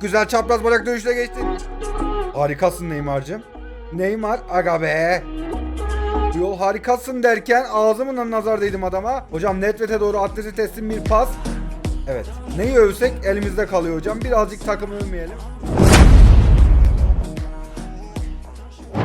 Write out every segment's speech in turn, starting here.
Güzel çapraz bacak dönüşüne geçti. Harikasın Neymar'cığım. Neymar aga be. Bu Yol harikasın derken ağzımla nazar değdim adama. Hocam Nedved'e doğru atleti teslim bir pas. Evet. Neyi övsek elimizde kalıyor hocam. Birazcık takımı övmeyelim.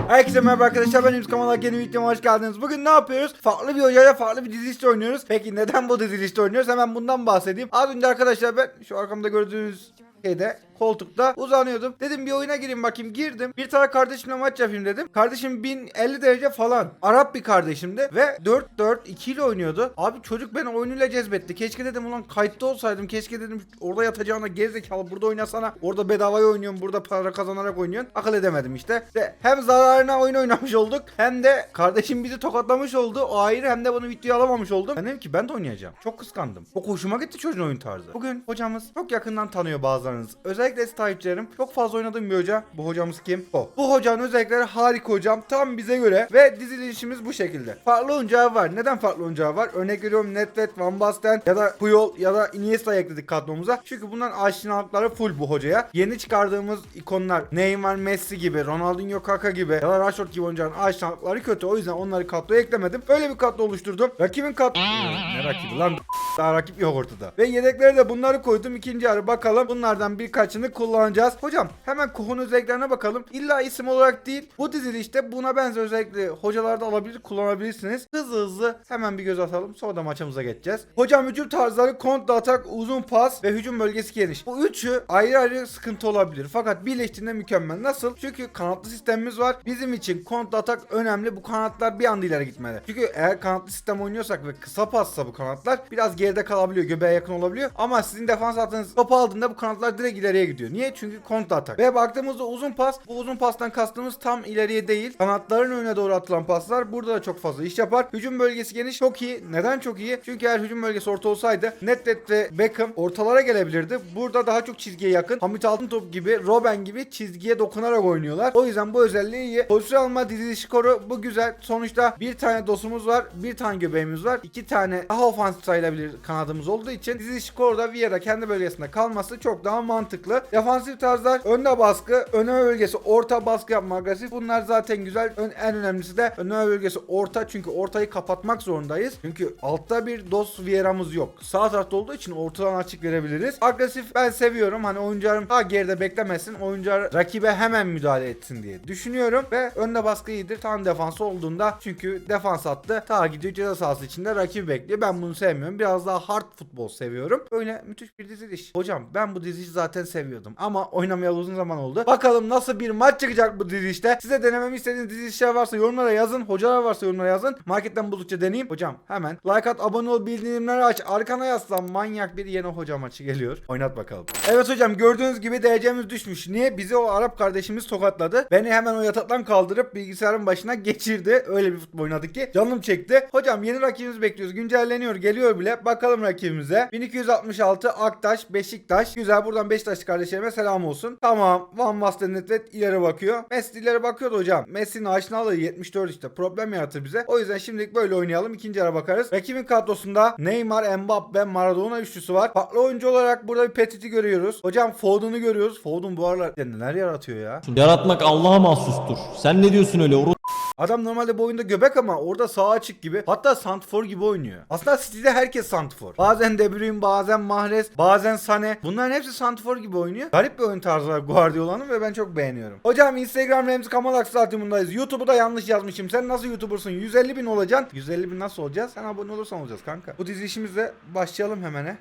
Herkese merhaba arkadaşlar ben İmz Kamalak yeni videoma hoş geldiniz. Bugün ne yapıyoruz? Farklı bir hocayla farklı bir dizilişte oynuyoruz. Peki neden bu dizilişte oynuyoruz? Hemen bundan bahsedeyim. Az önce arkadaşlar ben şu arkamda gördüğünüz şeyde koltukta uzanıyordum. Dedim bir oyuna gireyim bakayım. Girdim. Bir tane kardeşimle maç yapayım dedim. Kardeşim 1050 derece falan. Arap bir kardeşimdi ve 4-4-2 ile oynuyordu. Abi çocuk beni oyunuyla cezbetti. Keşke dedim ulan kayıtta olsaydım. Keşke dedim orada yatacağına gerizekalı burada oynasana. Orada bedavaya oynuyorum. Burada para kazanarak oynuyorsun. Akıl edemedim işte. Ve hem zararına oyun oynamış olduk. Hem de kardeşim bizi tokatlamış oldu. O ayrı hem de bunu videoya alamamış oldum. Ben dedim ki ben de oynayacağım. Çok kıskandım. Çok hoşuma gitti çocuğun oyun tarzı. Bugün hocamız çok yakından tanıyor bazılarınız. Özellikle takipçilerim. Çok fazla oynadığım bir hoca. Bu hocamız kim? O. Bu hocanın özellikleri harika hocam. Tam bize göre. Ve dizilişimiz bu şekilde. Farklı oyuncağı var. Neden farklı oyuncağı var? Örnek veriyorum Nedved, Van Basten ya da Puyol ya da Iniesta ekledik kadromuza. Çünkü bunların aşinalıkları full bu hocaya. Yeni çıkardığımız ikonlar Neymar, Messi gibi, Ronaldinho, Kaka gibi ya da Rashford gibi oyuncuların aşinalıkları kötü. O yüzden onları kadroya eklemedim. Böyle bir kadro oluşturdum. Rakibin kadro... ne rakibi lan? Daha rakip yok ortada. Ve yedeklere de bunları koydum. İkinci yarı bakalım. Bunlardan birkaçını kullanacağız. Hocam hemen Kuhun özelliklerine bakalım. İlla isim olarak değil. Bu dizilişte buna benzer özellikle hocalarda alabilir, kullanabilirsiniz. Hızlı hızlı hemen bir göz atalım. Sonra da maçımıza geçeceğiz. Hocam hücum tarzları kontra atak, uzun pas ve hücum bölgesi geniş. Bu üçü ayrı ayrı sıkıntı olabilir. Fakat birleştiğinde mükemmel. Nasıl? Çünkü kanatlı sistemimiz var. Bizim için kontra atak önemli. Bu kanatlar bir anda ileri gitmeli. Çünkü eğer kanatlı sistem oynuyorsak ve kısa passa bu kanatlar biraz geride kalabiliyor. Göbeğe yakın olabiliyor. Ama sizin defans hattınız topu aldığında bu kanatlar direkt ileriye gidiyor. Niye? Çünkü kontra atak. Ve baktığımızda uzun pas. Bu uzun pastan kastımız tam ileriye değil. Kanatların önüne doğru atılan paslar burada da çok fazla iş yapar. Hücum bölgesi geniş. Çok iyi. Neden çok iyi? Çünkü eğer hücum bölgesi orta olsaydı Nedved ve Beckham ortalara gelebilirdi. Burada daha çok çizgiye yakın. Hamit Altıntop gibi, Robben gibi çizgiye dokunarak oynuyorlar. O yüzden bu özelliği iyi. Pozisyon alma diziliş skoru bu güzel. Sonuçta bir tane dosumuz var. Bir tane göbeğimiz var. iki tane daha ofansif sayılabilir kanadımız olduğu için diziliş skorda Vieira kendi bölgesinde kalması çok daha mantıklı. Defansif tarzlar önde baskı, önleme bölgesi orta baskı yapma agresif. Bunlar zaten güzel. Ön- en önemlisi de önleme bölgesi orta çünkü ortayı kapatmak zorundayız. Çünkü altta bir dos Vieira'mız yok. Sağ tarafta olduğu için ortadan açık verebiliriz. Agresif ben seviyorum. Hani oyuncularım daha geride beklemesin. Oyuncular rakibe hemen müdahale etsin diye düşünüyorum. Ve önde baskı iyidir. Tam defans olduğunda çünkü defans attı. Ta gidiyor ceza sahası içinde rakibi bekliyor. Ben bunu sevmiyorum. Biraz daha hard futbol seviyorum. Böyle müthiş bir diziliş. Hocam ben bu dizilişi zaten seviyordum. Ama oynamayalı uzun zaman oldu. Bakalım nasıl bir maç çıkacak bu dizilişte. Size denememi istediğiniz dizilişler varsa yorumlara yazın. Hocalar varsa yorumlara yazın. Marketten buldukça deneyeyim. Hocam hemen like at, abone ol, bildirimleri aç. Arkana yaslan. Manyak bir yeni hoca maçı geliyor. Oynat bakalım. Evet hocam gördüğünüz gibi derecemiz düşmüş. Niye? Bizi o Arap kardeşimiz tokatladı. Beni hemen o yataktan kaldırıp bilgisayarın başına geçirdi. Öyle bir futbol oynadık ki canım çekti. Hocam yeni rakibimizi bekliyoruz. Güncelleniyor. Geliyor bile. Bakalım rakibimize. 1266 Aktaş, Beşiktaş. Güzel. Buradan Beşiktaş kardeşlerime selam olsun. Tamam. Van Basten Netvet ileri bakıyor. Messi ileri bakıyordu hocam. Messi'nin aşinalığı 74 işte. Problem yaratır bize. O yüzden şimdilik böyle oynayalım. İkinci ara bakarız. Rakibin kadrosunda Neymar, Mbappe, Maradona üçlüsü var. Farklı oyuncu olarak burada bir Petit'i görüyoruz. Hocam Foden'ı görüyoruz. Foden bu aralar neler yaratıyor ya. Yaratmak Allah'a mahsustur. Sen ne diyorsun öyle? Oru Adam normalde bu oyunda göbek ama orada sağ açık gibi. Hatta Santfor gibi oynuyor. Aslında City'de herkes Santfor. Bazen De Bruyne, bazen Mahrez, bazen Sane. Bunların hepsi Santfor gibi oynuyor. Garip bir oyun tarzı var Guardiola'nın ve ben çok beğeniyorum. Hocam Instagram Remzi Kamal Aksatyumundayız. YouTube'u da yanlış yazmışım. Sen nasıl YouTuber'sın? 150 bin olacaksın. 150 bin nasıl olacağız? Sen abone olursan olacağız kanka. Bu dizilişimizle başlayalım hemen he.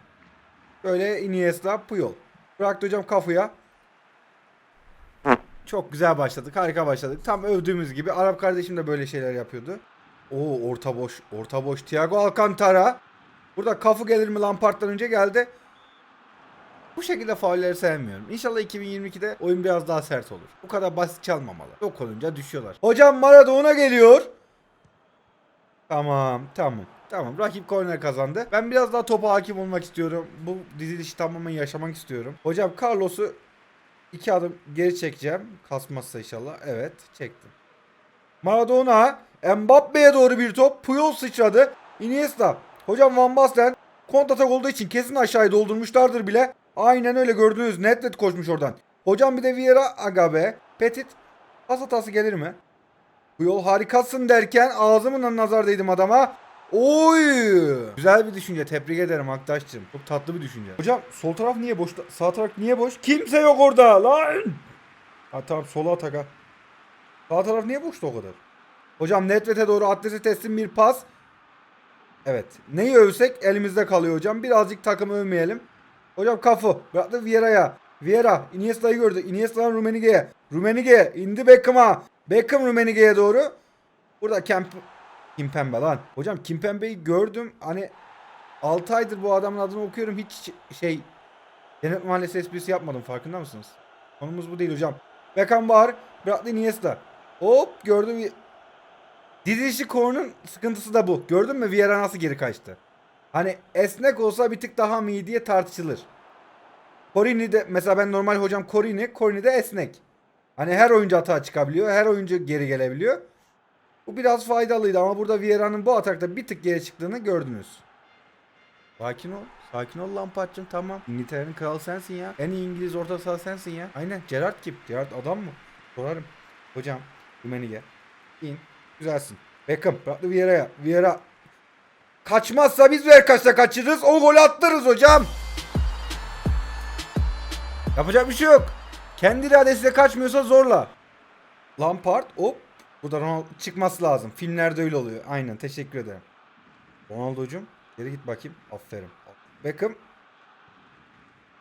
Böyle Iniesta, Puyol. Bıraktı hocam kafaya. Çok güzel başladık. Harika başladık. Tam övdüğümüz gibi Arap kardeşim de böyle şeyler yapıyordu. Oo orta boş. Orta boş. Thiago Alcantara. Burada kafu gelir mi Lampard'dan önce geldi. Bu şekilde faulleri sevmiyorum. İnşallah 2022'de oyun biraz daha sert olur. Bu kadar basit çalmamalı. Yok olunca düşüyorlar. Hocam Maradona geliyor. Tamam tamam. Tamam rakip korner kazandı. Ben biraz daha topa hakim olmak istiyorum. Bu dizilişi tamamen yaşamak istiyorum. Hocam Carlos'u iki adım geri çekeceğim. Kasmazsa inşallah. Evet çektim. Maradona. Mbappe'ye doğru bir top. Puyol sıçradı. Iniesta. Hocam Van Basten kontratak olduğu için kesin aşağıya doldurmuşlardır bile. Aynen öyle gördünüz. Netvet koşmuş oradan. Hocam bir de Vieira aga be. Petit. Pas hatası gelir mi? Bu yol harikasın derken ağzımın nazardaydım adama. Oy! Güzel bir düşünce. Tebrik ederim Aktaş'cığım. Çok tatlı bir düşünce. Hocam sol taraf niye boş? Sağ taraf niye boş? Kimse yok orada lan. Ha tamam sola atak ha. Sağ taraf niye boştu o kadar? Hocam Netvet'e doğru adresi teslim bir pas. Evet. Neyi övsek elimizde kalıyor hocam. Birazcık takım övmeyelim. Hocam kafu. Bıraktı Vieira'ya. Vieira Iniesta'yı gördü. Iniesta'dan Rummenigge'ye. Rummenigge indi Beckham'a. Beckham Rummenigge'ye doğru. Burada Kemp Kimpembe lan. Hocam Kimpembe'yi gördüm. Hani 6 aydır bu adamın adını okuyorum. Hiç şey Cennet Mahallesi esprisi yapmadım. Farkında mısınız? Konumuz bu değil hocam. Beckham var. Bıraktı Iniesta. Hop gördüm. Dizilişi korunun sıkıntısı da bu. Gördün mü Vieira nasıl geri kaçtı? Hani esnek olsa bir tık daha mı iyi diye tartışılır. Corini de mesela ben normal hocam Corini, Corini de esnek. Hani her oyuncu hata çıkabiliyor, her oyuncu geri gelebiliyor. Bu biraz faydalıydı ama burada Vieira'nın bu atakta bir tık geri çıktığını gördünüz. Sakin ol. Sakin ol Lampard'cığım tamam. İngiltere'nin kralı sensin ya. En iyi İngiliz orta saha sensin ya. Aynen. Gerrard kim? Gerrard adam mı? Sorarım. Hocam. Rummenigge. İn. Güzelsin. Beckham. Bıraktı Vieira'ya. Vieira. Kaçmazsa biz ver kaçta kaçırırız. O gol attırırız hocam. Yapacak bir şey yok. Kendi iradesiyle kaçmıyorsa zorla. Lampard hop. Burada Ronaldo çıkması lazım. Filmlerde öyle oluyor. Aynen teşekkür ederim. Ronaldo'cum geri git bakayım. Aferin. Beckham.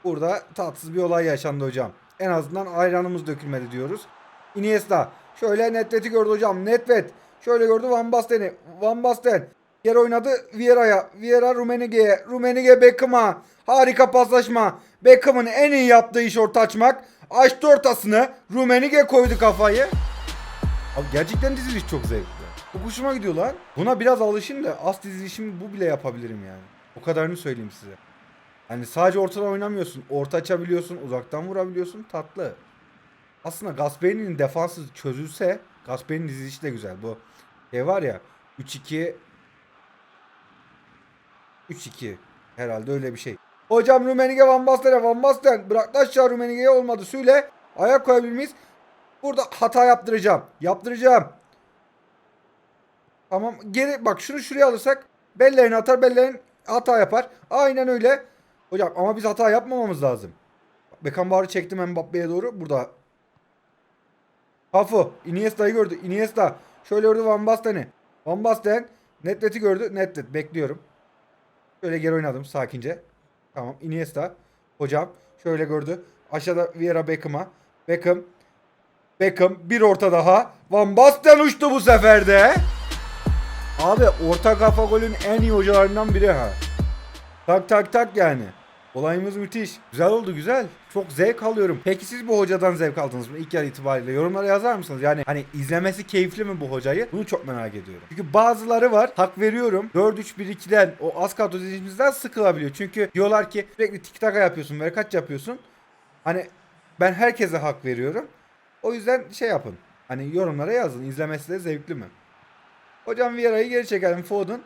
Burada tatsız bir olay yaşandı hocam. En azından ayranımız dökülmedi diyoruz. Iniesta. Şöyle Netvet'i gördü hocam. Netvet. Şöyle gördü Van Basten'i. Van Basten. Yer oynadı Vieira'ya. Vieira Rummenigge'ye. Rummenigge Beckham'a. Harika paslaşma. Beckham'ın en iyi yaptığı iş orta açmak. Açtı ortasını. Rummenigge koydu kafayı. Abi gerçekten diziliş çok zevkli. Bu hoşuma gidiyor lan. Buna biraz alışayım da az dizilişimi bu bile yapabilirim yani. O kadarını söyleyeyim size. Hani sadece ortada oynamıyorsun. Orta açabiliyorsun. Uzaktan vurabiliyorsun. Tatlı. Aslında Gasperi'nin defansı çözülse Gasperi'nin dizilişi de güzel. Bu şey var ya 3-2 3-2 herhalde öyle bir şey. Hocam Rumenige Van Basten'e Van Basten bıraktı aşağı Rumenige'ye olmadı. Süle ayak koyabilir miyiz? Burada hata yaptıracağım. Yaptıracağım. Tamam geri bak şunu şuraya alırsak bellerini atar bellerin hata yapar. Aynen öyle. Hocam ama biz hata yapmamamız lazım. Beckenbauer'ı çektim Mbappe'ye doğru. Burada. Hafu. Iniesta'yı gördü. Iniesta. Şöyle gördü Van Basten'i. Van Basten. Netvet'i gördü. Netvet. Bekliyorum. Şöyle geri oynadım sakince. Tamam. Iniesta. Hocam. Şöyle gördü. Aşağıda Vieira Beckham'a. Beckham. Beckham. Bir orta daha. Van Basten uçtu bu sefer de. Abi orta kafa golün en iyi hocalarından biri ha. Tak tak tak yani. Olayımız müthiş. Güzel oldu güzel. Çok zevk alıyorum. Peki siz bu hocadan zevk aldınız mı ilk yarı itibariyle? Yorumlara yazar mısınız? Yani hani izlemesi keyifli mi bu hocayı? Bunu çok merak ediyorum. Çünkü bazıları var. Hak veriyorum. 4-3-1-2'den o az kadro dizimizden sıkılabiliyor. Çünkü diyorlar ki sürekli tik taka yapıyorsun ve kaç yapıyorsun. Hani ben herkese hak veriyorum. O yüzden şey yapın. Hani yorumlara yazın. İzlemesi de zevkli mi? Hocam Vieira'yı geri çekelim. Foden.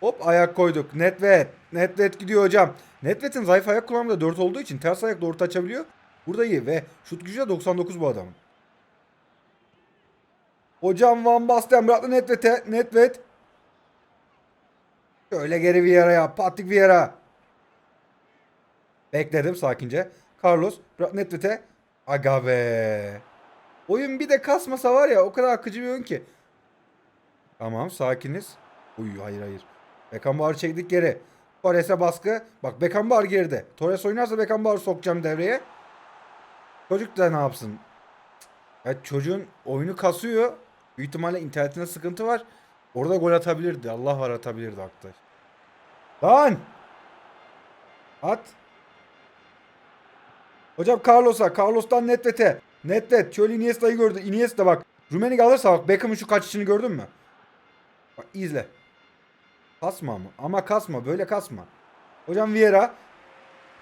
Hop ayak koyduk. Netvet. Netvet gidiyor hocam. Netvet'in zayıf ayak kullanımı da 4 olduğu için ters ayakla orta açabiliyor. Burada iyi ve şut gücü de 99 bu adamın. Hocam Van Basten bıraktı Netvet'e. Netvet. Şöyle geri Vieira'ya. Patrick Vieira. Bekledim sakince. Carlos bıraktı Netvet'e. Aga be. Oyun bir de kasmasa var ya o kadar akıcı bir oyun ki. Tamam sakiniz. Uy hayır hayır. Beckenbauer çektik geri. Torres'e baskı. Bak Beckenbauer geride. Torres oynarsa Beckenbauer sokacağım devreye. Çocuk da ne yapsın? Ya çocuğun oyunu kasıyor. Büyük ihtimalle internetinde sıkıntı var. Orada gol atabilirdi. Allah var atabilirdi arkadaş. Lan! At. Hocam Carlos'a. Carlos'tan Netvet'e. Netvet. Şöyle Iniesta'yı gördü. Iniesta bak. Rummenigge alırsa bak Beckham'ın şu kaçışını gördün mü? Bak izle. Kasma ama. Ama kasma. Böyle kasma. Hocam Vieira.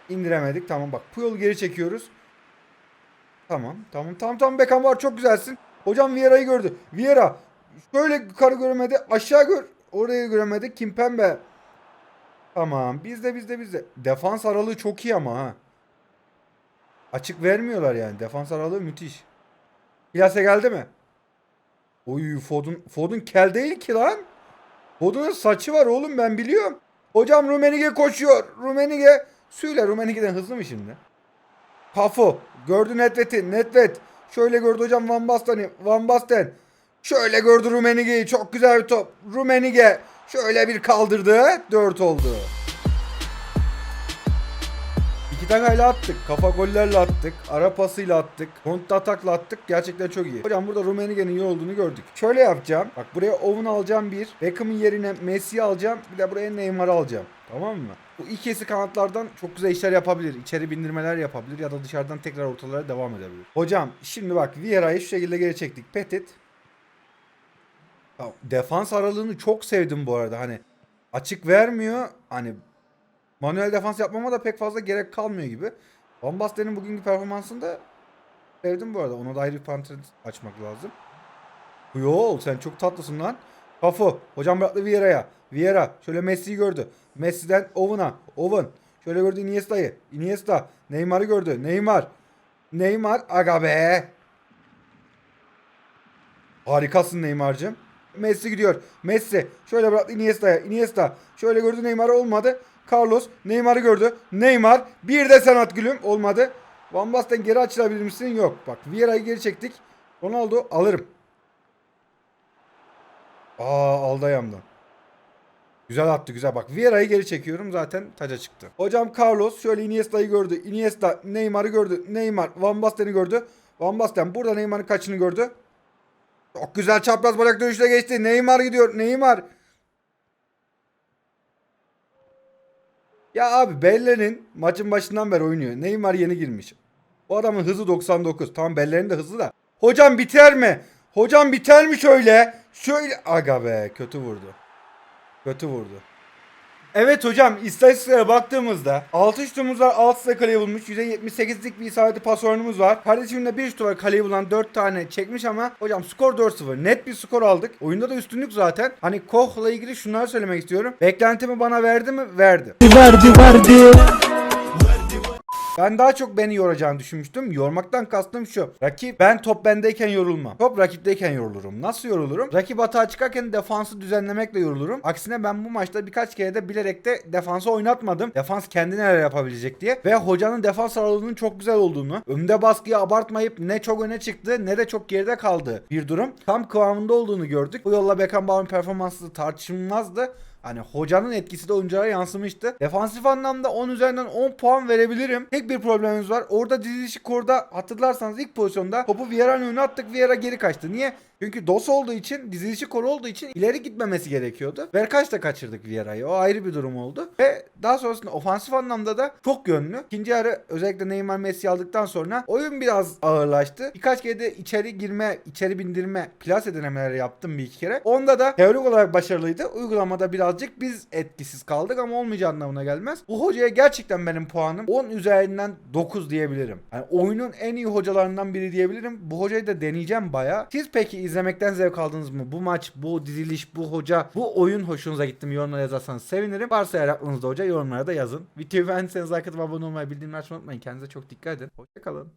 indiremedik. Tamam bak. Puyol'u geri çekiyoruz. Tamam. Tamam. Tamam tamam Beckham var. Çok güzelsin. Hocam Vieira'yı gördü. Vieira. Şöyle yukarı göremedi. Aşağı gör. Orayı göremedi. Kimpembe. Tamam. Bizde bizde bizde. Defans aralığı çok iyi ama ha. Açık vermiyorlar yani. Defans aralığı müthiş. Plase geldi mi? Oy Fodun, Fodun kel değil ki lan. Fodun'un saçı var oğlum ben biliyorum. Hocam Rumenige koşuyor. Rumenige. Söyle Rumenige'den hızlı mı şimdi? Kafu. Gördü Netvet'i. Netvet. Şöyle gördü hocam Van Basten'i. Van Basten. Şöyle gördü Rumenige'yi. Çok güzel bir top. Rumenige. Şöyle bir kaldırdı. 4 oldu. İki takayla attık. Kafa gollerle attık. Ara pasıyla attık. Kontra atakla attık. Gerçekten çok iyi. Hocam burada Rumenige'nin iyi olduğunu gördük. Şöyle yapacağım. Bak buraya Owen alacağım bir. Beckham'ın yerine Messi'yi alacağım. Bir de buraya Neymar'ı alacağım. Tamam mı? Bu ikisi kanatlardan çok güzel işler yapabilir. İçeri bindirmeler yapabilir ya da dışarıdan tekrar ortalara devam edebilir. Hocam şimdi bak Vieira'yı şu şekilde geri çektik. Petit. Defans aralığını çok sevdim bu arada. Hani açık vermiyor. Hani manuel defans yapmama da pek fazla gerek kalmıyor gibi. Van Basten'in bugünkü performansını da sevdim bu arada. Ona da ayrı bir parantez açmak lazım. Yol sen çok tatlısın lan. Kafu. Hocam bıraktı Vieira'ya. Vieira. Şöyle Messi'yi gördü. Messi'den Owen'a. Owen. Şöyle gördü Iniesta'yı. Iniesta. Neymar'ı gördü. Neymar. Neymar. Aga be. Harikasın Neymar'cığım. Messi gidiyor. Messi. Şöyle bıraktı Iniesta'ya. Iniesta. Şöyle gördü Neymar olmadı. Carlos. Neymar'ı gördü. Neymar. Bir de sen at gülüm. Olmadı. Van Basten geri açılabilir misin? Yok. Bak Vieira'yı geri çektik. Ronaldo alırım. Aa aldı ayağımdan. Güzel attı güzel. Bak Vieira'yı geri çekiyorum zaten taca çıktı. Hocam Carlos şöyle Iniesta'yı gördü. Iniesta Neymar'ı gördü. Neymar Van Basten'i gördü. Van Basten burada Neymar'ın kaçını gördü. Çok güzel çapraz bacak dönüşle geçti. Neymar gidiyor. Neymar. Ya abi Bellerin maçın başından beri oynuyor. Neymar yeni girmiş. O adamın hızı 99. Tamam Bellerin de hızlı da. Hocam biter mi? Hocam biter mi şöyle? Şöyle. Aga be kötü vurdu. Kötü vurdu. Evet hocam istatistiklere baktığımızda 6 şutumuz var 6 da kaleyi bulmuş. %78'lik bir isabetli pas oranımız var. Kardeşimin de 1 şutu var kaleyi bulan 4 tane çekmiş ama hocam skor 4-0. Net bir skor aldık. Oyunda da üstünlük zaten. Hani Koch'la ilgili şunları söylemek istiyorum. Beklentimi bana verdi mi? Verdi. Verdi verdi. Ben daha çok beni yoracağını düşünmüştüm. Yormaktan kastım şu. Rakip ben top bendeyken yorulmam. Top rakipteyken yorulurum. Nasıl yorulurum? Rakip hata çıkarken defansı düzenlemekle yorulurum. Aksine ben bu maçta birkaç kere de bilerek de defansı oynatmadım. Defans kendi neler yapabilecek diye. Ve hocanın defans aralığının çok güzel olduğunu, önde baskıyı abartmayıp ne çok öne çıktı ne de çok geride kaldı bir durum. Tam kıvamında olduğunu gördük. Bu yolla Beckenbauer'ın performansı tartışılmazdı. Hani hocanın etkisi de oyunculara yansımıştı. Defansif anlamda 10 üzerinden 10 puan verebilirim. Tek bir problemimiz var. Orada dizilişi korda hatırlarsanız ilk pozisyonda topu Vieira'nın önüne attık. Vieira geri kaçtı. Niye? Çünkü DOS olduğu için, dizilişi kor olduğu için ileri gitmemesi gerekiyordu. Verkaç da kaçırdık Vieira'yı. O ayrı bir durum oldu. Ve daha sonrasında ofansif anlamda da çok yönlü. İkinci yarı özellikle Neymar Messi aldıktan sonra oyun biraz ağırlaştı. Birkaç kere de içeri girme, içeri bindirme, plase denemeleri yaptım bir iki kere. Onda da teorik olarak başarılıydı. Uygulamada birazcık biz etkisiz kaldık ama olmayacağı anlamına gelmez. Bu hocaya gerçekten benim puanım 10 üzerinden 9 diyebilirim. Yani oyunun en iyi hocalarından biri diyebilirim. Bu hocayı da deneyeceğim baya. Siz peki izlemekten zevk aldınız mı? Bu maç, bu diziliş, bu hoca, bu oyun hoşunuza gitti mi? Yorumlara yazarsanız sevinirim. Varsa eğer aklınızda hoca yorumlara da yazın. Videoyu beğendiyseniz like atıp abone olmayı, bildirimleri açmayı unutmayın. Kendinize çok dikkat edin. Hoşçakalın.